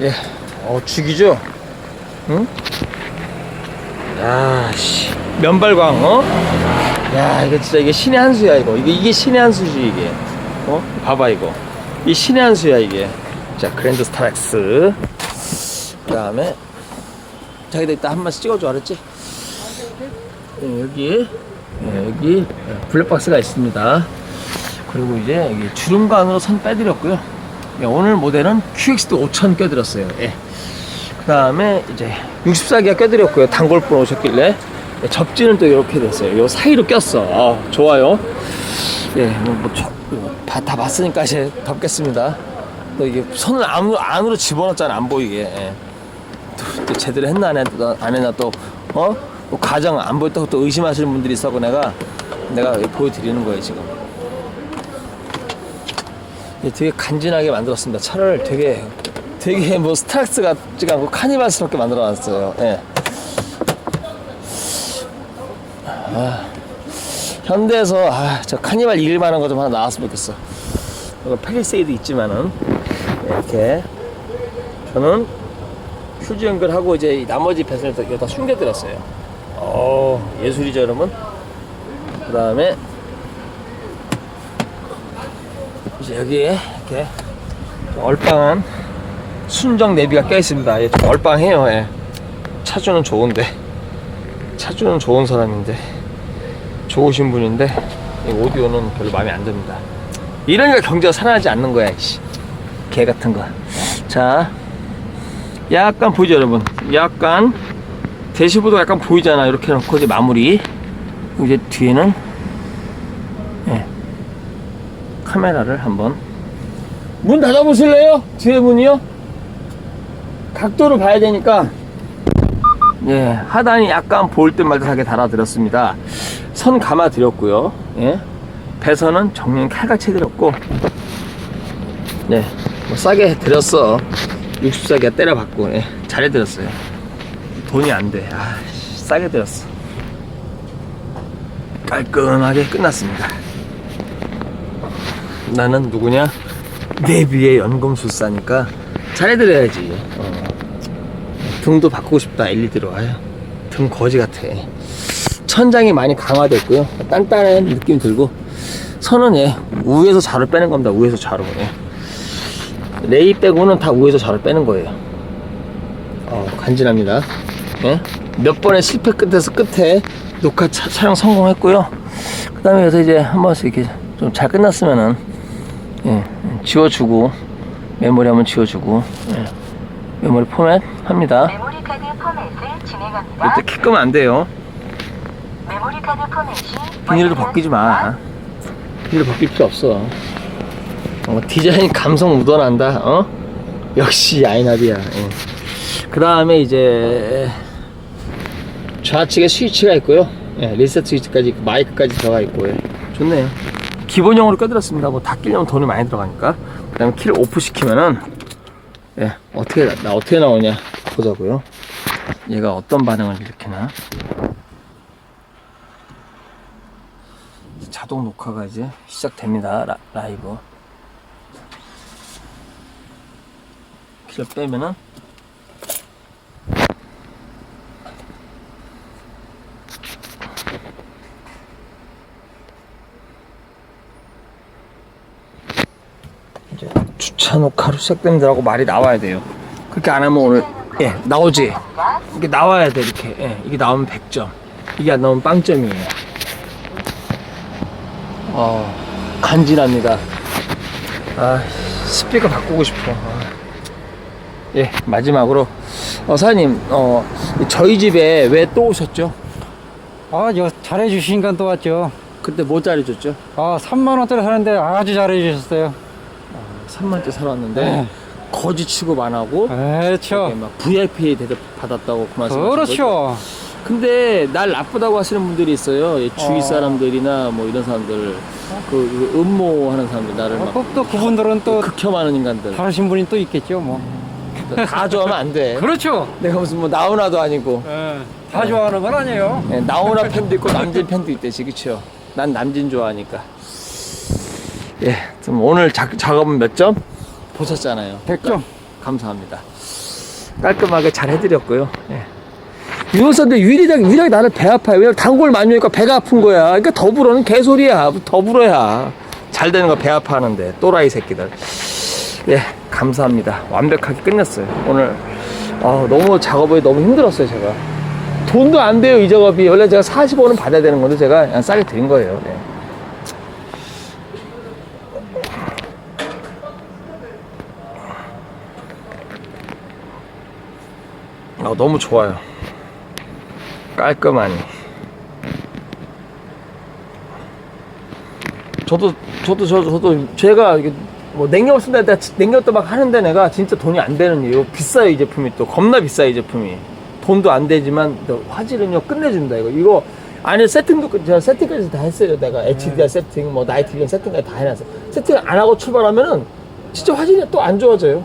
예. 어, 죽이죠? 응? 야, 씨. 면발광, 어? 야, 이거 진짜 이게 신의 한 수야, 이거. 이게, 이게 신의 한 수지, 이게. 어? 봐봐, 이거. 이 신의 한 수야, 이게. 자, 그랜드 스타렉스. 그 다음에, 자기도 이따 한 번씩 찍어줘, 알았지? 예, 여기, 예, 여기, 예, 블랙박스가 있습니다. 그리고 이제 여기 주름관으로 선 빼드렸고요. 예, 오늘 모델은 QX도 5000 껴드렸어요. 예. 그 다음에 이제 64기가 껴드렸고요. 단골분 오셨길래 예, 접지는 또 이렇게 됐어요. 요 사이로 꼈어. 아, 좋아요. 예, 뭐, 뭐 저, 뭐, 다, 다 봤으니까 이제 덮겠습니다. 또 이게 손을 안으로, 안으로 집어넣었잖아, 안 보이게. 예. 또, 또 제대로 했나 안 했나, 안 했나 또, 어? 또 가정 안 보였다고 또 의심하시는 분들이 있어서 내가, 내가 보여드리는 거예요, 지금. 예, 되게 간지나게 만들었습니다. 차를 되게 되게 뭐 스타렉스 같지가 않고 카니발스럽게 만들어놨어요. 예. 아, 현대에서 아, 저 카니발 이길 만한 거 좀 하나 나왔으면 좋겠어. 이거 펠리세이드 있지만은 이렇게 저는 휴지 연결하고 이제 이 나머지 배선을 다- 여기다 숨겨드렸어요. 어 예술이죠 여러분. 그 다음에 이제 여기에 이렇게 얼빵한 순정 내비가 껴 있습니다. 예, 좀 얼빵해요. 예. 차주는 좋은데 차주는 좋은 사람인데 좋으신 분인데 이 오디오는 별로 마음에 안 듭니다. 이러니까 경제가 살아나지 않는 거야. 이씨. 개 같은 거. 자, 약간 보이죠, 여러분? 약간 대시보드가 약간 보이잖아. 이렇게 놓고 이제 마무리. 이제 뒤에는 예. 카메라를 한번 문 닫아보실래요? 뒤에 문이요? 각도를 봐야 되니까. 예 하단이 약간 보일 듯말듯하게 달아드렸습니다. 선 감아 드렸고요. 예 배선은 정면 칼같이 해드렸고 네뭐 싸게 드렸어. 64개 때려받고 예 잘해 드렸어요. 돈이 안 돼. 아 싸게 드렸어. 깔끔하게 끝났습니다 나는 누구냐? 내비의 연금술사니까 잘해드려야지. 어. 등도 바꾸고 싶다. LED로. 아유, 등 거지 같아. 천장이 많이 강화됐고요. 단단한 느낌 들고. 선은 예, 우에서 자를 빼는 겁니다. 우에서 자로. 예. 레이 빼고는 다 우에서 자를 빼는 거예요. 어, 간지납니다. 예? 몇 번의 실패 끝에서 끝에 녹화 차- 촬영 성공했고요. 그 다음에 여기서 이제 한 번씩 이렇게 좀 잘 끝났으면은 예, 지워주고 메모리 한번 지워주고 예, 메모리 포맷 합니다. 메모리 카드 포맷을 진행합니다. 이때 키 끄면 안 돼요. 메모리 카드 포맷이 비닐도 벗기지 마. 비닐 벗길 필요 없어. 어, 디자인 감성 묻어난다. 어? 역시 아이나비야. 그 다음에 이제 좌측에 스위치가 있고요. 예, 리셋 스위치까지 마이크까지 들어가 있고 예. 좋네요. 기본형으로 껴들었습니다. 뭐 다 끼려면 돈이 많이 들어가니까. 그 다음에 키를 오프 시키면은 예, 어떻게 나, 나 어떻게 나오냐 보자고요. 얘가 어떤 반응을 일으키나. 자동 녹화가 이제 시작됩니다. 라, 라이브. 키를 빼면은 이제 주차 녹화로 시작됩니다라고 말이 나와야 돼요. 그렇게 안 하면 오늘 예 나오지. 이게 나와야 돼 이렇게. 예, 이게 나오면 100점. 이게 안 나오면 빵점이에요. 어, 간지납니다. 아, 스피커 바꾸고 싶어. 아. 예, 마지막으로. 어, 사장님, 어, 저희 집에 왜 또 오셨죠? 아, 저 잘해주시니까 또 왔죠. 그때 뭐 잘해줬죠? 아, 3만 원짜리 사는데 아주 잘해주셨어요. 3만원대 살았는데, 네. 거지 취급 안 하고, 그렇죠. 이렇게 막 VIP 대접 받았다고 그 말씀 그렇죠. 근데 날 나쁘다고 하시는 분들이 있어요. 이 주위 어. 사람들이나 뭐 이런 사람들, 그, 그 음모하는 사람들, 나를 막 어, 또 그분들은 또 극혐하는 인간들. 다르신 분이 또 있겠죠, 뭐. 다 좋아하면 안 돼. 그렇죠. 내가 무슨 뭐 나훈아도 아니고. 예, 다 좋아하는 건 아니에요. 예, 나훈아 팬도 있고 남진 팬도 있대지 그쵸? 난 남진 좋아하니까 예, 좀 오늘 작, 작업은 몇 점? 보셨잖아요 100점. 감사합니다. 깔끔하게 잘 해드렸고요. 예. 유효선데 유일하게, 유일하게 나는 배 아파요. 왜냐면 단골 많이 오니까 배가 아픈 거야. 그러니까 더불어는 개소리야. 더불어야. 잘 되는 거 배 아파하는데. 또라이 새끼들. 예, 감사합니다. 완벽하게 끝냈어요. 오늘, 아, 너무 작업이 너무 힘들었어요, 제가. 돈도 안 돼요, 이 작업이. 원래 제가 40원은 받아야 되는 건데 제가 그냥 싸게 드린 거예요. 예. 아, 너무 좋아요. 깔끔하니. 저도, 저도, 저, 저도, 제가 이게 뭐 냉경을 쓴다 내가 냉경도 막 하는데 내가 진짜 돈이 안 되는 이유. 비싸요, 이 제품이 또. 겁나 비싸요, 이 제품이. 돈도 안 되지만 또 화질은요, 끝내준다, 이거. 이거 안에 세팅도, 끝- 제가 세팅까지 다 했어요. 내가 HDR 세팅, 뭐 나이트 비전 세팅까지 다 해놨어요. 세팅 안 하고 출발하면은 진짜 화질이 또 안 좋아져요.